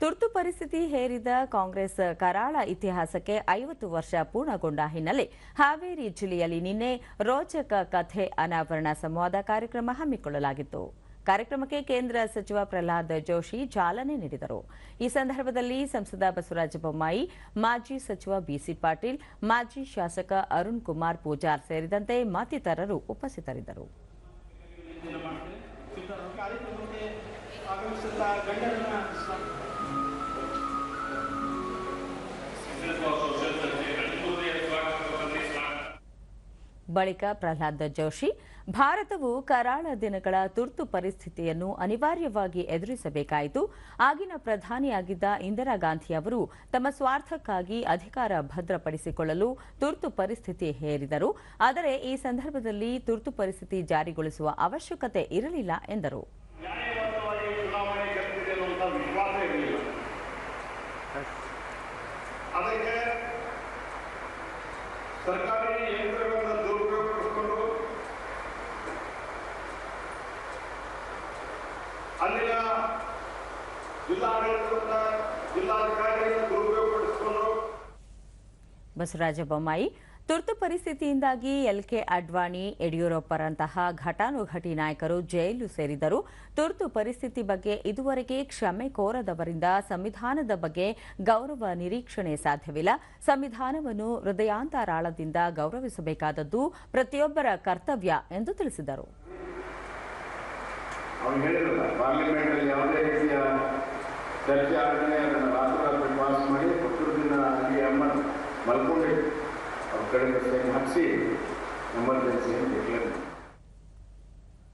ತುರ್ತು ಪರಿಸ್ಥಿತಿ ಹೇರಿದ ಕಾಂಗ್ರೆಸ್ ಕರಾಳ ಇತಿಹಾಸಕ್ಕೆ ಐವತ್ತು ವರ್ಷ ಪೂರ್ಣಗೊಂಡ ಹಿನ್ನೆಲೆ ಹಾವೇರಿ ಜಿಲ್ಲೆಯಲ್ಲಿ ನಿನ್ನೆ ರೋಚಕ ಕಥೆ ಅನಾವರಣ ಸಂವಾದ ಕಾರ್ಯಕ್ರಮ ಹಮ್ಮಿಕೊಳ್ಳಲಾಗಿತ್ತು. ಕಾರ್ಯಕ್ರಮಕ್ಕೆ ಕೇಂದ್ರ ಸಚಿವ ಪ್ರಹ್ಲಾದ್ ಜೋಶಿ ಚಾಲನೆ ನೀಡಿದರು. ಈ ಸಂದರ್ಭದಲ್ಲಿ ಸಂಸದ ಬಸವರಾಜ ಬೊಮ್ಮಾಯಿ, ಮಾಜಿ ಸಚಿವ ಬಿಸಿ ಪಾಟೀಲ್, ಮಾಜಿ ಶಾಸಕ ಅರುಣ್ ಕುಮಾರ್ ಪೂಜಾರ್ ಸೇರಿದಂತೆ ಮತ್ತಿತರರು ಉಪಸ್ಥಿತರಿದ್ದರು. ಬಳಿಕ ಪ್ರಹ್ಲಾದ್ ಜೋಶಿ, ಭಾರತವು ಕರಾಳ ದಿನಗಳ ತುರ್ತು ಪರಿಸ್ಥಿತಿಯನ್ನು ಅನಿವಾರ್ಯವಾಗಿ ಎದುರಿಸಬೇಕಾಯಿತು. ಆಗಿನ ಪ್ರಧಾನಿಯಾಗಿದ್ದ ಇಂದಿರಾ ಗಾಂಧಿ ಅವರು ತಮ್ಮ ಸ್ವಾರ್ಥಕ್ಕಾಗಿ ಅಧಿಕಾರ ಭದ್ರಪಡಿಸಿಕೊಳ್ಳಲು ತುರ್ತು ಪರಿಸ್ಥಿತಿ ಹೇರಿದರು. ಆದರೆ ಈ ಸಂದರ್ಭದಲ್ಲಿ ತುರ್ತು ಪರಿಸ್ಥಿತಿ ಜಾರಿಗೊಳಿಸುವ ಅವಶ್ಯಕತೆ ಇರಲಿಲ್ಲ ಎಂದರು. ಸರ್ಕಾರಿ ಯಂತ್ರಗಳನ್ನು ಬಸವರಾಜ ಬೊಮ್ಮಾಯಿ ತುರ್ತು ಪರಿಸ್ಥಿತಿಯಿಂದಾಗಿ ಎಲ್ಕೆ ಅಡ್ವಾಣಿ ಯಡಿಯೂರಪ್ಪರಂತಹ ಘಟಾನುಘಟಿ ನಾಯಕರು ಜೈಲು ಸೇರಿದರು ತುರ್ತು ಪರಿಸ್ಥಿತಿ ಬಗ್ಗೆ ಇದುವರೆಗೆ ಕ್ಷಮೆ ಕೋರದವರಿಂದ ಸಂವಿಧಾನದ ಬಗ್ಗೆ ಗೌರವ ನಿರೀಕ್ಷಣೆ ಸಾಧ್ಯವಿಲ್ಲ. ಸಂವಿಧಾನವನ್ನು ಹೃದಯಾಂತರಾಳದಿಂದ ಗೌರವಿಸಬೇಕಾದದ್ದು ಪ್ರತಿಯೊಬ್ಬರ ಕರ್ತವ್ಯ ಎಂದು ತಿಳಿಸಿದರು. ಚರ್ಚೆ ಆಗದೇ ಅದನ್ನು ರಾತ್ರೋರಾತ್ರಿ ಪಾಸ್ ಮಾಡಿ ಹತ್ತು ದಿನ ಅಲ್ಲಿ ಅಮ್ಮ ಮಲ್ಕೊಂಡಿದ್ದು ಅವ್ರ ಕಡೆ ಸೈನ್ ಹಾಕಿಸಿ ಎಮರ್ಜೆನ್ಸಿ ಅಂತ ಡಿಕ್ಲೇರ್